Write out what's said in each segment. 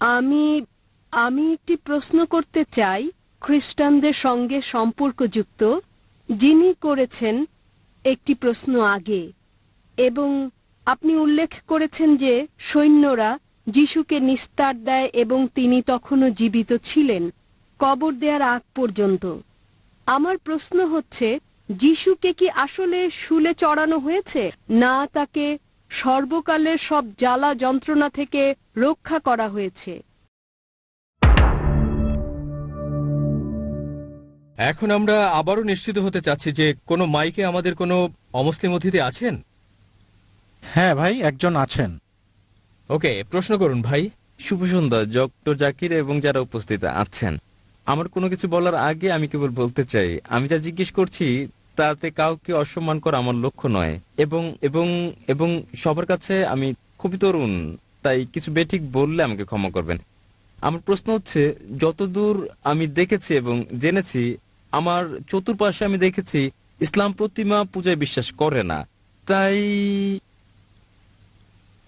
আমি আমি একটি প্রশ্ন করতে চাই, খ্রিস্টানদের সঙ্গে সম্পর্কযুক্ত, যিনি করেছেন একটি প্রশ্ন আগে, এবং আপনি উল্লেখ করেছেন যে সৈন্যরা যিশুকে নিস্তার দেয় এবং তিনি তখনও জীবিত ছিলেন, কবর দেওয়ার আগ পর্যন্ত। আমার প্রশ্ন হচ্ছে, যিশুকে কি আসলে শুলে চড়ানো হয়েছে? না, তাকে সর্বকালের সব জ্বালা যন্ত্রণা থেকে রক্ষা করা হয়েছে। এখন আমরা আবারও নিশ্চিত হতে চাচ্ছি যে কোনো মাইকে আমাদের কোনো অমুসলিম অতিথি আছেন? হ্যাঁ ভাই একজন আছেন। ওকে প্রশ্ন করুন ভাই। শুভ সন্ধ্যা ডক্টর জাকির এবং যারা উপস্থিত আছেন। আমার কোনো কিছু বলার আগে আমি কেবল বলতে চাই আমি যা জিজ্ঞেস করছি তাতে কাউকে অসম্মান করা আমার লক্ষ্য নয়। এবং এবং এবং সবার কাছে আমি খুবই তরুণ, তাই কিছু বেঠিক বললে আমাকে ক্ষমা করবেন। আমার প্রশ্ন হচ্ছে, যতদূর আমি দেখেছি এবং জেনেছি, আমার চতুর্পাশে আমি দেখেছি, ইসলাম প্রতিমা পূজায় বিশ্বাস করে না। তাই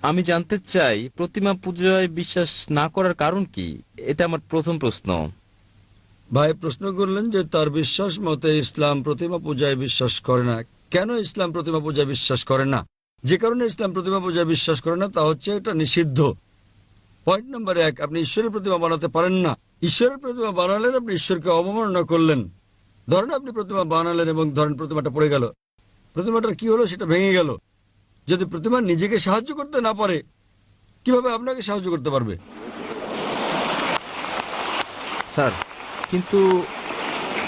আমি জানতে চাই, প্রতিমা পূজায় বিশ্বাস না করার কারণ কি? এটা আমার প্রথম প্রশ্ন। ভাই প্রশ্ন করলেন যে তার বিশ্বাস মতে ইসলাম প্রতিমা পূজায় বিশ্বাস করে না। কেন ইসলাম প্রতিমা পূজায় বিশ্বাস করে না? যে কারণে ইসলাম প্রতিমা পূজায় বিশ্বাস করে না, তা হচ্ছে এটা নিষিদ্ধ। পয়েন্ট নাম্বার এক, আপনি ঈশ্বরের প্রতিমা বানাতে পারেন না। ঈশ্বরের প্রতিমা বানালেন, আপনি ঈশ্বরকে অবমাননা করলেন। ধরেন আপনি প্রতিমা বানালেন এবং ধরেন প্রতিমাটা পড়ে গেল। প্রতিমাটার কি হলো? সেটা ভেঙে গেল। যদি প্রতিমা নিজেকে সাহায্য করতে না পারে, কীভাবে আপনাকে সাহায্য করতে পারবে? স্যার কিন্তু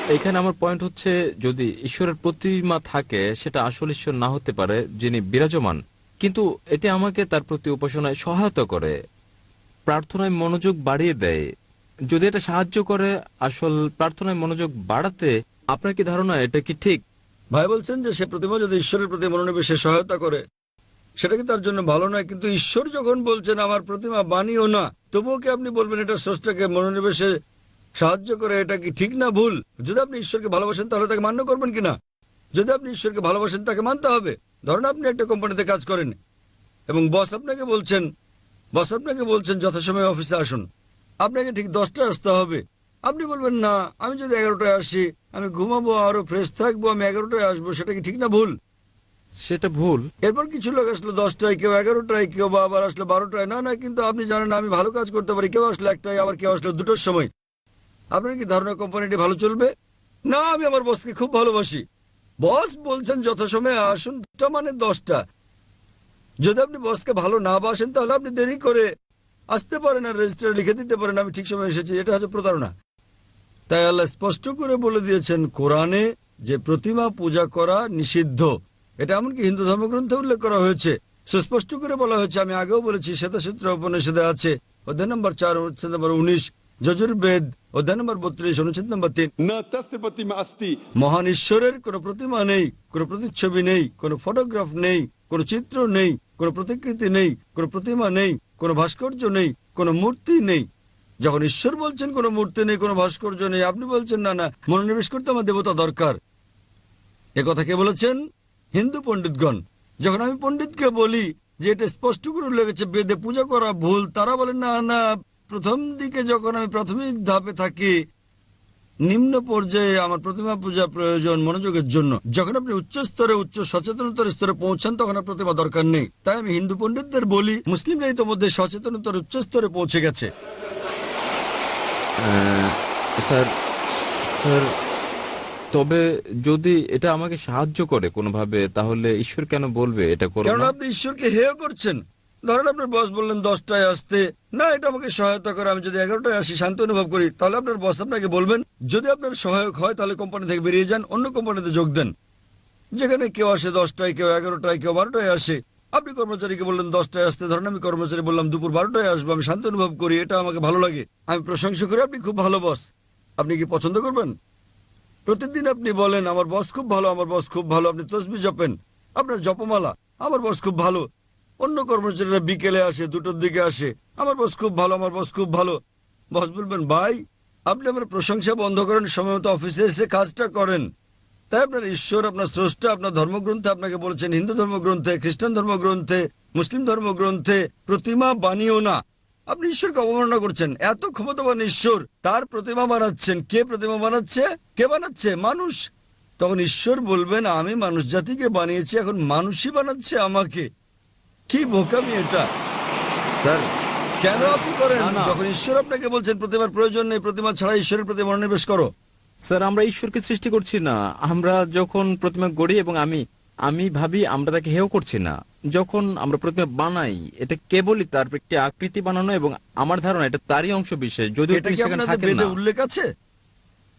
এখানে আমার পয়েন্ট হচ্ছে যদি ঈশ্বরের প্রতিমা থাকে, সেটা আসল ঈশ্বর না হতে পারে, যিনি বিরাজমান। কিন্তু এটি আমাকে তার প্রতি উপাসনায় সহায়তা করে, প্রার্থনায় মনোযোগ বাড়িয়ে দেয়। যদি এটা সাহায্য করে আসল প্রার্থনায় মনোযোগ বাড়াতে, আপনার কি ধারণা, এটা কি ঠিক? ভাই বলছেন যে সে প্রতিমা যদি ঈশ্বরের প্রতি মনোনিবেশে সহায়তা করে। সেটা কি তার জন্য ভালো নয়? কিন্তু ঈশ্বর যখন বলছেন, আমার প্রতিমা বানিও না, তবুও কি আপনি বলবেন এটা স্রষ্টাকে মনোনিবেশে সাহায্য করে এটা কি ঠিক না ভুল? যদি আপনি ঈশ্বরকে ভালোবাসেন তাহলে তাকে মান্য করবেন কিনা? যদি আপনি ঈশ্বরকে ভালোবাসেন তাকে মানতে হবে। ধরুন আপনি একটা কোম্পানিতে কাজ করেন এবং বস আপনাকে বলছেন বস আপনাকে বলছেন যথাসময়ে অফিসে আসুন। আপনাকে ঠিক দশটায় আসতে হবে। আপনি বলবেন না আমি যদি এগারোটায় আসি আমি ঘুমাবো আরও ফ্রেশ থাকব আমি এগারোটায় আসব সেটা কি ঠিক না ভুল? সেটা ভুল। এরপর কিছু লোক আসলো দশটায় কেউ এগারোটায় কেউ বা আবার আসলো বারোটায়। না না কিন্তু আপনি জানেন আমি ভালো কাজ করতে পারি। কেউ আসলো একটায় আবার কেউ আসলো দুটোর সময়। আপনার কি ধারণা কোম্পানিটি ভালো চলবে? না, আমি আমার বসকে খুব ভালোবাসি। বস বলছেন, যথাসময়ে আসুন মানে দশটা। যদি আপনি বসকে ভালো না বাসেন, তাহলে আপনি দেরি করে আসতে পারেন আর রেজিস্টারে লিখে দিতে পারেন। আমি ঠিক সময় এসেছি, এটা হচ্ছে প্রতারণা। তাই আল্লাহ স্পষ্ট করে বলে দিয়েছেন, কোরআনে যে প্রতিমা পূজা করা নিষিদ্ধ, এটা এমনকি হিন্দু ধর্মগ্রন্থে উল্লেখ করা হয়েছে। সুস্পষ্ট করে বলা হয়েছে, আমি আগেও বলেছি, শ্বেতাসূত্র উপনিষদে আছে, অধ্যায় নম্বর চার অনুচ্ছেদ নম্বর উনিশ, যজুর্বেদ অধ্যায় নম্বর বত্রিশ অনুচ্ছেদ নম্বর তিন। মহান ঈশ্বরের কোনো প্রতিমা নেই কোনো প্রতিচ্ছবি নেই কোনো ফটোগ্রাফ নেই কোনো চিত্র নেই কোনো প্রতিকৃতি নেই কোন প্রতিমা নেই কোনো ভাস্কর্য নেই কোনো মূর্তি নেই। যখন ঈশ্বর বলছেন কোনো মূর্তি নেই কোনো ভাস্কর্য নেই আপনি বলছেন না না মনোনিবেশ করতে আমার দেবতা দরকার। এ কথা কে বলেছেন? হিন্দু পণ্ডিতগণ। যখন আমি পণ্ডিতকে বলি যে এটা স্পষ্ট করে লেগেছে বেদে পূজা করা ভুল তারা বলেন না না প্রথম দিকে যখন আমি প্রাথমিক ধাপে থাকি নিম্ন পর্যায়ে আমার প্রতিমা পূজা প্রয়োজন মনোযোগের জন্য। যখন আপনি উচ্চ স্তরে উচ্চ সচেতনতার স্তরে পৌঁছান তখন আর প্রতিমা দরকার নেই। তাই আমি হিন্দু পণ্ডিতদের বলি মুসলিমরা ইতোমধ্যে সচেতনতার উচ্চ স্তরে পৌঁছে গেছে। স্যার স্যার তবে যদি এটা আমাকে সাহায্য করে কোনোভাবে তাহলে ঈশ্বর কেন বলবে এটা করো আপনি ঈশ্বরকে হেয় করছেন। ধরেন আপনার বস বললেন দশটায় আসতে। না, এটা আমাকে সহায়তা করে, আমি যদি এগারোটায় আসি, শান্তি অনুভব করি, তাহলে আপনার বস আপনাকে বলবেন, যদি আপনার সহায়ক হয়, তাহলে কোম্পানি থেকে বেরিয়ে যান, অন্য কোম্পানিতে যোগ দেন। যেখানে কেউ আসে দশটায়, কেউ এগারোটায়, কেউ বারোটায় আসে। আপনি কর্মচারীকে বললেন দশটায় আসতে, ধরেন আমি কর্মচারী বললাম, দুপুর বারোটায় আসব, আমি শান্তি অনুভব করি, এটা আমাকে ভালো লাগে। আমি প্রশংসা করি, আপনি খুব ভালো বস আপনি কি পছন্দ করবেন? প্রতিদিন আপনি বলেন, আমার বস খুব ভালো, আমার বস খুব ভালো, আপনি তসবি জপেন। আপনার জপমালা, আমার বস খুব ভালো। অন্য কর্মচারীরা বিকেলে আসে, দুটোর দিকে আসে। আমার বস খুব ভালো, আমার বস খুব ভালো। বস বলবেন, ভাই, আপনি আমার প্রশংসা বন্ধ করেন, সময় মতো অফিসে এসে কাজটা করেন। তাই আপনার ঈশ্বর, আপনার স্রষ্টা, আপনার ধর্মগ্রন্থে আপনাকে বলেছেন, হিন্দু ধর্মগ্রন্থে, খ্রিস্টান ধর্মগ্রন্থে, মুসলিম ধর্মগ্রন্থে, প্রতিমা বানিও না। আপনি ঈশ্বরকে অবমাননা করছেন, এত ক্ষমতাবান ঈশ্বর, তার প্রতিমা বানাচ্ছেন। কে প্রতিমা বানাচ্ছে? কে বানাচ্ছে? মানুষ। তখন ঈশ্বর বলবেন, আমি মানুষ জাতিকে বানিয়েছি, এখন মানুষই বানাচ্ছে আমাকে। কি বোকামি এটা স্যার কেন আপনি করেন। যখন ঈশ্বর আপনাকে বলছেন প্রতিমার প্রয়োজন নেই প্রতিমা ছাড়া ঈশ্বরের প্রতি মনোনিবেশ করো। স্যার আমরা ঈশ্বরকে সৃষ্টি করছি না। আমরা যখন প্রতিমা গড়ি এবং আমি আমি ভাবি আমরা তাকে হেও করছি না। যখন আমরা প্রতিমা বানাই এটা কেবলই তার একটি আকৃতি বানানো এবং আমার ধারণা এটা তারই অংশ বিশেষ যদিও এটা তিনি সেখানে থাকেন না। উল্লেখ আছে?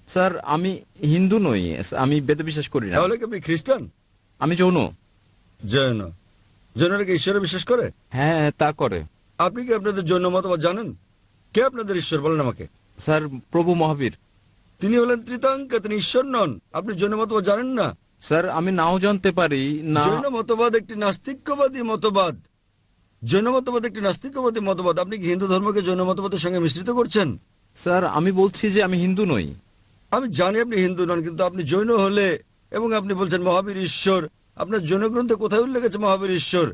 স্যার আমি হিন্দু নই আমি বেদে বিশ্বাস করি না। তাহলে কি আপনি খ্রিস্টান? আমি যৌন। জৈন জৈনরা কি ঈশ্বরে বিশ্বাস করে? হ্যাঁ তা করে। আপনি কি আপনাদের জৈন মতবাদ জানেন? কে আপনাদের ঈশ্বর বলেন আমাকে? স্যার প্রভু মহাবীর। তিনি হলেন ত্রিতাঙ্ক তিনি ঈশ্বর নন। আপনি জৈন মতবাদ জানেন না? স্যার আমি নাও জানতে পারি না জৈন মতবাদ একটি নাস্তিক্যবাদী মতবাদ। জৈন মতবাদ একটি নাস্তিক্যবাদী মতবাদ। আপনি কি হিন্দু ধর্মকে জৈন মতবাদের সঙ্গে মিশ্রিত করছেন? স্যার আমি বলছি যে আমি হিন্দু নই। আমি জানি আপনি হিন্দু নন কিন্তু আপনি জৈন হলে এবং আপনি বলছেন মহাবীর ঈশ্বর আপনার জৈন গ্রন্থে কোথায় উল্লেখ আছে মহাবীর ঈশ্বর?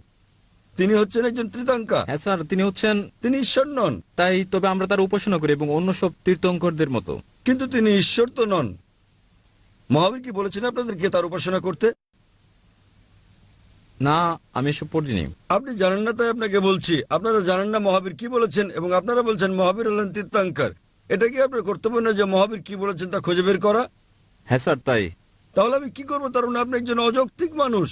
তিনি হচ্ছেন একজন ত্রিতাঙ্কা। হ্যাঁ স্যার তিনি হচ্ছেন তিনি ঈশ্বর নন। তাই তবে আমরা তার উপাসনা করি এবং অন্য সব তীর্থঙ্করদের মতো। কিন্তু তিনি ঈশ্বর তো নন। মহাবীর কি বলেছেন আপনাদেরকে তার উপাসনা করতে? না আমি এসব পড়িনি। আপনি জানেন না তাই আপনাকে বলছি। আপনারা জানেন না মহাবীর কি বলেছেন এবং আপনারা বলছেন মহাবীর হলেন তীর্থাঙ্কার। এটা কি আপনার কর্তব্য না যে মহাবীর কি বলেছেন তা খুঁজে বের করা? হ্যাঁ স্যার তাই। তাহলে আমি কি করব? তার মানে আপনি একজন অযৌক্তিক মানুষ।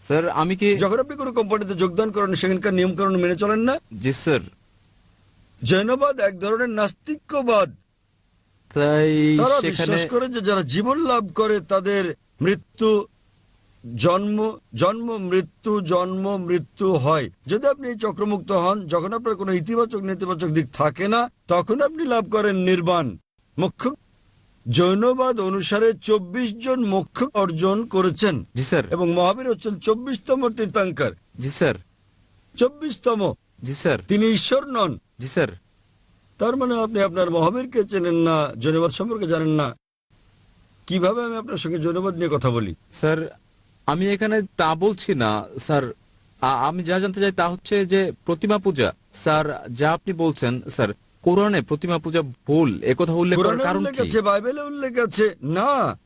স্যার আমি কি যখন আপনি কোনো কোম্পানিতে যোগদান করেন সেখানকার নিয়মকানুন মেনে চলেন না? জি স্যার। জৈনবাদ এক ধরনের নাস্তিক্যবাদ। তাই তারা সেখানে বিশ্বাস করে যে যারা জীবন লাভ করে তাদের মৃত্যু জন্ম জন্ম মৃত্যু জন্ম মৃত্যু হয়। যদি আপনি চক্রমুক্ত হন যখন আপনার কোনো ইতিবাচক নেতিবাচক দিক থাকে না তখন আপনি লাভ করেন নির্বাণ। মুখ্য জৈনবাদ অনুসারে চব্বিশ জন মোক্ষ অর্জন করেছেন। জি স্যার। এবং মহাবীর হচ্ছেন চব্বিশতম তীর্থাঙ্কার। জি স্যার। চব্বিশতম। জি স্যার। তিনি ঈশ্বর নন। জি স্যার। তার মানে আপনি আপনার মহাবীরকে চেনেন না জৈনবাদ সম্পর্কে জানেন না। কীভাবে আমি আপনার সঙ্গে জৈনবাদ নিয়ে কথা বলি? স্যার আমি এখানে তা বলছি না স্যার। আমি যা জানতে চাই তা হচ্ছে যে প্রতিমা পূজা স্যার যা আপনি বলছেন স্যার কোরআনে প্রতিমা পূজা ভুল একথা উল্লেখ করার কারণ উল্লেখ কি? আছে বাইবেলে উল্লেখ আছে। না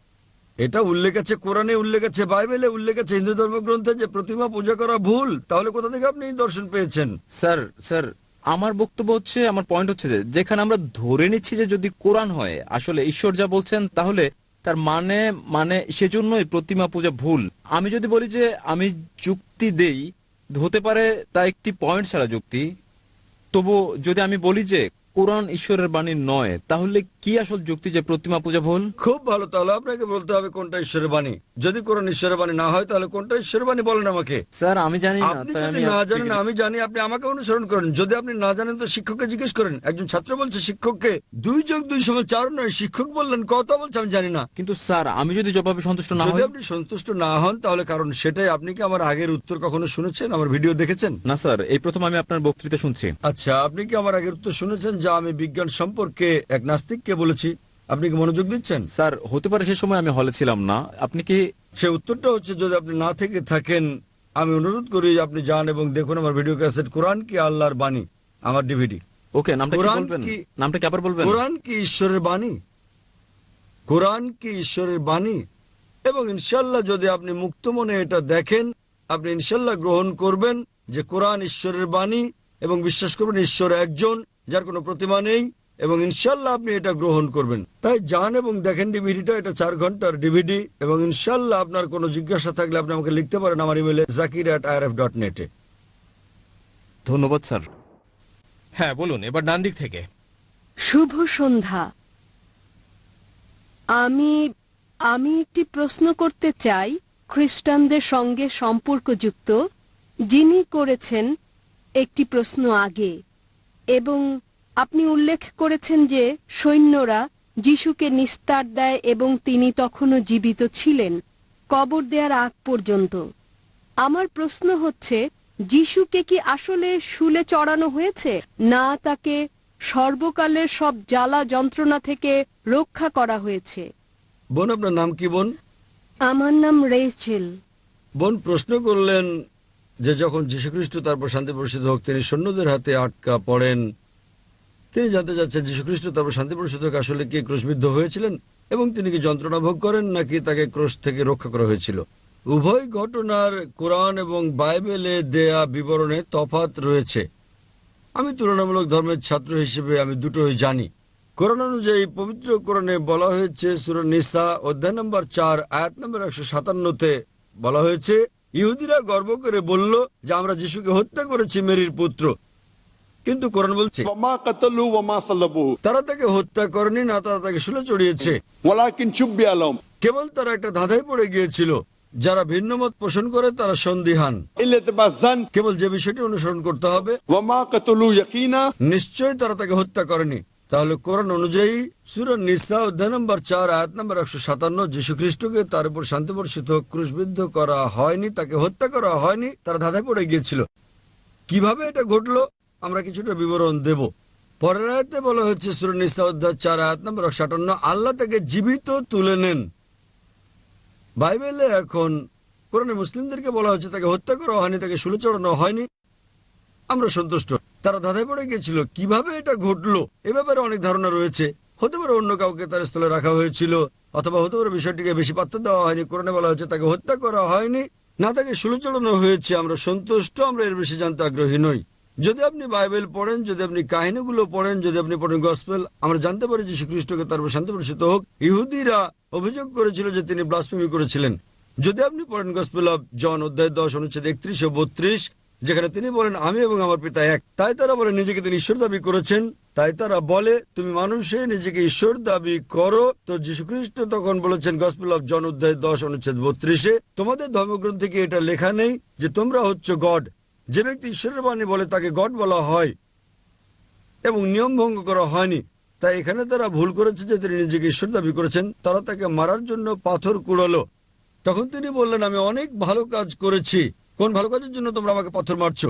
এটা উল্লেখ আছে কোরআনে উল্লেখ আছে বাইবেলে উল্লেখ আছে হিন্দু ধর্মগ্রন্থে যে প্রতিমা পূজা করা ভুল তাহলে কোথা থেকে আপনি দর্শন পেয়েছেন? স্যার স্যার আমার বক্তব্য হচ্ছে আমার পয়েন্ট হচ্ছে যে যেখানে আমরা ধরে নিচ্ছি যে যদি কোরআন হয় আসলে ঈশ্বর যা বলছেন তাহলে তার মানে মানে সেজন্যই প্রতিমা পূজা ভুল। আমি যদি বলি যে আমি যুক্তি দেই হতে পারে তা একটি পয়েন্ট ছাড়া যুক্তি। তবু যদি আমি বলি যে কোরআন ঈশ্বরের বাণী নয় তাহলে কি আসল যুক্তি যে প্রতিমা পূজা ভুল? খুব ভালো তাহলে আপনাকে বলতে হবে কোনটা ঈশ্বরের বাণী। যদি কোরআন ঈশ্বরের বাণী না হয় তাহলে কোনটা ঈশ্বরের বাণী বলেন আমাকে? স্যার আমি জানি না আপনি তাই যদি আমি না আপনাকে- জানেন আমি জানি আপনি আমাকে অনুসরণ করেন। যদি আপনি না জানেন তো শিক্ষককে জিজ্ঞেস করেন। একজন ছাত্র বলছে শিক্ষককে দুই যোগ দুই সময় চার নয়। শিক্ষক বললেন কত? বলছে আমি জানি না। কিন্তু স্যার আমি যদি জবাবে সন্তুষ্ট না যদি হই আপনি সন্তুষ্ট না হন তাহলে কারণ সেটাই। আপনি কি আমার আগের উত্তর কখনো শুনেছেন? আমার ভিডিও দেখেছেন? না স্যার এই প্রথম আমি আপনার বক্তৃতা শুনছি। আচ্ছা আপনি কি আমার আগের উত্তর শুনেছেন? যা আমি বিজ্ঞান সম্পর্কে এক নাস্তিককে বলেছি। আপনি কি মনোযোগ দিচ্ছেন? স্যার হতে পারে সে সময় আমি হলে ছিলাম না। আপনি কি সে উত্তরটা হচ্ছে যদি আপনি না থেকে থাকেন আমি অনুরোধ করি আপনি যান এবং দেখুন আমার ভিডিও ক্যাসেট। কোরআন কি আল্লাহর বাণী? আমার ডিভিডি ওকে নামটা কি বলবেন? নামটা কি আবার বলবেন? কোরআন কি ঈশ্বরের বাণী? কোরআন কি ঈশ্বরের বাণী? এবং ইনশাল্লাহ যদি আপনি মুক্ত মনে এটা দেখেন আপনি ইনশাল্লাহ গ্রহণ করবেন যে কোরআন ঈশ্বরের বাণী এবং বিশ্বাস করবেন ঈশ্বর একজন। যার কোনো প্রতিমা নেই এবং ইনশাল্লাহ আপনি এটা গ্রহণ করবেন। তাই যান এবং দেখেন ডিভিডিটা এটা চার ঘণ্টার ডিভিডি এবং ইনশাল্লাহ আপনার কোনো জিজ্ঞাসা থাকলে আপনি আমাকে লিখতে পারেন আমার ইমেলে জাকির অ্যাট আইআরএফ ডট নেটে ধন্যবাদ স্যার। হ্যাঁ বলুন এবার ডান দিক থেকে। শুভ সন্ধ্যা। আমি আমি একটি প্রশ্ন করতে চাই খ্রিস্টানদের সঙ্গে সম্পর্কযুক্ত যিনি করেছেন একটি প্রশ্ন আগে। এবং আপনি উল্লেখ করেছেন যে সৈন্যরা যিশুকে নিস্তার দেয় এবং তিনি তখনও জীবিত ছিলেন। কবর দেওয়ার আগ পর্যন্ত। আমার প্রশ্ন হচ্ছে যিশুকে কি আসলে শুলে চড়ানো হয়েছে? না তাকে সর্বকালের সব জ্বালা যন্ত্রণা থেকে রক্ষা করা হয়েছে। বোন আপনার নাম কি বোন? আমার নাম রেচেল বোন প্রশ্ন করলেন যে যখন যীশুখ্রিস্ট তারপর শান্তি প্রসিদ্ধ হোক, তিনি সৈন্যদের হাতে আটকা পড়েন। তিনি জানতে চাচ্ছেন যীশু খ্রিস্ট তারপর শান্তি পরিষদক আসলে কি ক্রুশবিদ্ধ হয়েছিলেন এবং তিনি কি যন্ত্রণা ভোগ করেন নাকি তাকে ক্রোশ থেকে রক্ষা করা হয়েছিল? উভয় ঘটনার কোরআন এবং বাইবেলে দেয়া বিবরণে তফাত রয়েছে। আমি তুলনামূলক ধর্মের ছাত্র হিসেবে আমি দুটোই জানি। কোরআন অনুযায়ী পবিত্র কোরআনে বলা হয়েছে, সুর নিসা অধ্যায় নম্বর চার, আয়াত নম্বর একশো সাতান্নতে বলা হয়েছে ইহুদিরা গর্ব করে বলল যে আমরা যিশুকে হত্যা করেছি মেরির পুত্র। কিন্তু কোরআন বলছে তারা তাকে হত্যা করেনি না তারা তাকে শুলে চড়িয়েছে। কেবল তারা একটা ধাঁধায় পড়ে গিয়েছিল। যারা ভিন্ন মত পোষণ করে তারা সন্দিহান। কেবল যে বিষয়টি অনুসরণ করতে হবে নিশ্চয় তারা তাকে হত্যা করেনি। তাহলে কোরআন অনুযায়ী সুর নিসা অধ্যায় নম্বর চার, আয়াত নম্বর একশো সাতান্ন যীশু খ্রিস্টকে তার উপর শান্তি বর্ষিত ক্রুশবিদ্ধ করা হয়নি, তাকে হত্যা করা হয়নি, তারা ধাঁধায় পড়ে গিয়েছিল। কীভাবে এটা ঘটলো? আমরা কিছুটা বিবরণ দেব। পরের আয়াতে বলা হচ্ছে সুর নিসা অধ্যায় চার, আয়াত নম্বর একশো আটান্ন, আল্লাহ তাকে জীবিত তুলে নেন। বাইবেলে এখন কোরআনে মুসলিমদেরকে বলা হচ্ছে তাকে হত্যা করা হয়নি, তাকে শুলে চড়ানো হয়নি। আমরা সন্তুষ্ট। তারা ধাঁধায় পড়ে গিয়েছিল কীভাবে এটা ঘটলো? এ ব্যাপারে অনেক ধারণা রয়েছে। হতে পারে অন্য কাউকে তার স্থলে রাখা হয়েছিল, অথবা হতে পারে বিষয়টিকে বেশি পাত্র দেওয়া হয়নি, কোরআনে বলা হয়েছে তাকে হত্যা করা হয়নি। না, তাকে চড়ানো হয়েছে, আমরা সন্তুষ্ট, আমরা এর বেশি জানতে আগ্রহী নই। যদি আপনি বাইবেল পড়েন, যদি আপনি কাহিনীগুলো পড়েন, যদি আপনি পড়েন গসপেল, আমরা জানতে পারি যে শ্রীখ্রিস্টকে তার উপর শান্তি প্রসিত হোক। ইহুদিরা অভিযোগ করেছিল যে তিনি ব্লাসফেমি করেছিলেন। যদি আপনি পড়েন গসপেল অফ জন অধ্যায় দশ, অনুচ্ছেদ একত্রিশ ও বত্রিশ যেখানে তিনি বলেন, আমি এবং আমার পিতা এক। তাই তারা বলে, নিজেকে তিনি ঈশ্বর দাবি করেছেন। তাই তারা বলে, তুমি মানুষে নিজেকে ঈশ্বর দাবি করো। তো যীশুখ্রিস্ট তখন বলেছেন, গসপেল অফ জন অধ্যায় দশ, অনুচ্ছেদ বত্রিশে, তোমাদের ধর্মগ্রন্থে কি এটা লেখা নেই যে তোমরা হচ্ছে গড? যে ব্যক্তি ঈশ্বরের বাণী বলে, তাকে গড বলা হয় এবং নিয়ম ভঙ্গ করা হয়নি। তাই এখানে তারা ভুল করেছে যে তিনি নিজেকে ঈশ্বর দাবি করেছেন। তারা তাকে মারার জন্য পাথর কুড়ালো। তখন তিনি বললেন, আমি অনেক ভালো কাজ করেছি। কোন ভালো কাজের জন্য তোমরা আমাকে পাথর মারছো?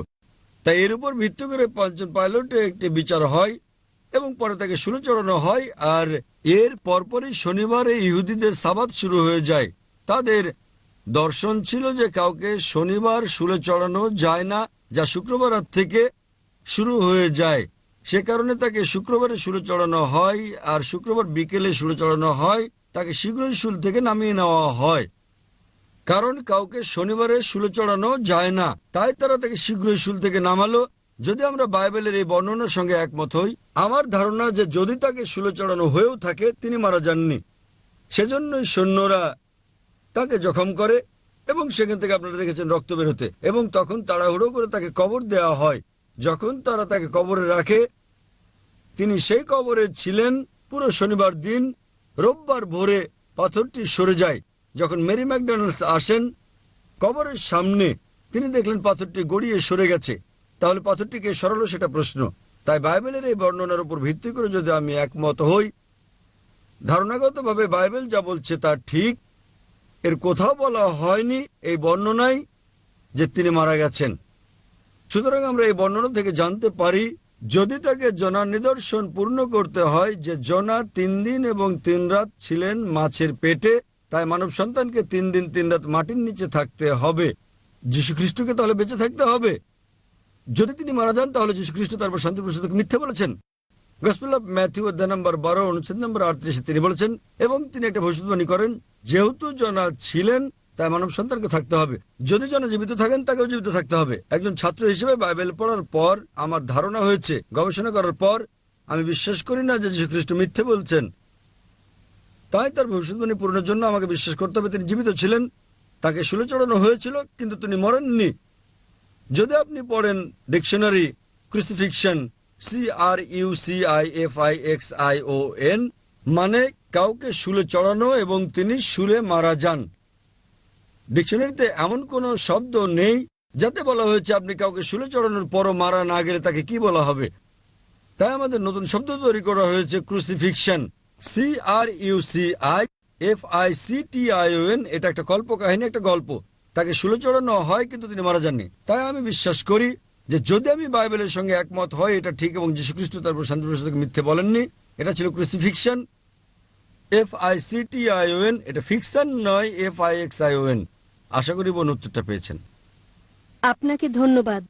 তাই এর উপর ভিত্তি করে পাঁচজন পাইলটে একটি বিচার হয় এবং পরে তাকে শুরু চড়ানো হয় আর এর পরপরই শনিবারে ইহুদিদের সাবাত শুরু হয়ে যায়। তাদের দর্শন ছিল যে কাউকে শনিবার শুলে চড়ানো যায় না, যা শুক্রবার থেকে শুরু হয়ে যায়। সে কারণে তাকে শুক্রবারে শুলে চড়ানো হয় আর শুক্রবার বিকেলে শুলে চড়ানো হয়। তাকে শীঘ্রই শুল থেকে নামিয়ে নেওয়া হয়। কারণ কাউকে শনিবারে শুলে চড়ানো যায় না। তাই তারা তাকে শীঘ্রই শুল থেকে নামালো। যদি আমরা বাইবেলের এই বর্ণনার সঙ্গে একমত হই, আমার ধারণা যে যদি তাকে শুলে চড়ানো হয়েও থাকে, তিনি মারা যাননি। সেজন্যই সৈন্যরা তাকে জখম করে এবং সেখান থেকে আপনারা দেখেছেন রক্ত বের হতে। এবং তখন তাড়াহুড়ো করে তাকে কবর দেওয়া হয়। যখন তারা তাকে কবরে রাখে, তিনি সেই কবরে ছিলেন পুরো শনিবার দিন। রোববার ভোরে পাথরটি সরে যায়। যখন মেরি ম্যাকডোনাল্ডস আসেন, কবরের সামনে তিনি দেখলেন পাথরটি গড়িয়ে সরে গেছে। তাহলে পাথরটিকে সরালো সেটা প্রশ্ন। তাই বাইবেলের এই বর্ণনার উপর ভিত্তি করে যদি আমি একমত হই, ধারণাগতভাবে বাইবেল যা বলছে তা ঠিক। এর কোথাও বলা হয়নি এই বর্ণনায় যে তিনি মারা গেছেন। সুতরাং আমরা এই বর্ণনা থেকে জানতে পারি, যদি তাকে জনার নিদর্শন পূর্ণ করতে হয় যে জনা তিন দিন এবং তিন রাত ছিলেন মাছের পেটে তাই মানব সন্তানকে তিন দিন, তিন রাত মাটির নিচে থাকতে হবে। যীশু খ্রিস্টকে তাহলে বেঁচে থাকতে হবে। যদি তিনি মারা যান, তাহলে যীশু খ্রিস্ট তারপর শান্তি প্রসাদকে মিথ্যে বলেছেন। গসপেল অফ ম্যাথিউ অধ্যায় নম্বর বারো, অনুচ্ছেদ নম্বর আটত্রিশে তিনি বলেছেন, এবং তিনি একটা ভবিষ্যৎবাণী করেন, যেহেতু জনা ছিলেন, তাই মানব সন্তানকে থাকতে হবে। যদি জনা জীবিত থাকেন, তাকেও জীবিত থাকতে হবে। একজন ছাত্র হিসেবে বাইবেল পড়ার পর আমার ধারণা হয়েছে, গবেষণা করার পর, আমি বিশ্বাস করি না যে যীশু খ্রিস্ট মিথ্যে বলছেন। তাই তার ভবিষ্যৎবাণী পূরণের জন্য আমাকে বিশ্বাস করতে হবে। তিনি জীবিত ছিলেন, তাকে শুলে চড়ানো হয়েছিল, কিন্তু তিনি মরেননি। যদি আপনি পড়েন dictionary crucifixion C R U C I F I X I O N মানে কাউকে শুলে চড়ানো এবং তিনি শুলে মারা যান। ডিকশনারিতে এমন কোনো শব্দ নেই, যাতে বলা হয়েছে আপনি কাউকে শুলে চড়ানোর পরও মারা না গেলে তাকে কি বলা হবে? তাই আমাদের নতুন শব্দ তৈরি করা হয়েছে crucifixion C R U C I F I C T I O N একটা কল্প কাহিনী একটা গল্প। তাকে শুলে চড়ানো হয়, কিন্তু তিনি মারা যাননি। তাই আমি বিশ্বাস করি যে যদি আমি বাইবেলের সঙ্গে একমত হয় এটা ঠিক এবং যীশুখ্রিস্ট তারপর শান্তি প্রসাদকে মিথ্যে বলেননি। এটা ছিল crucifixion F I C T I O N fiction নয় F I X I N আশা করি বোন উত্তরটা পেয়েছেন। আপনাকে ধন্যবাদ।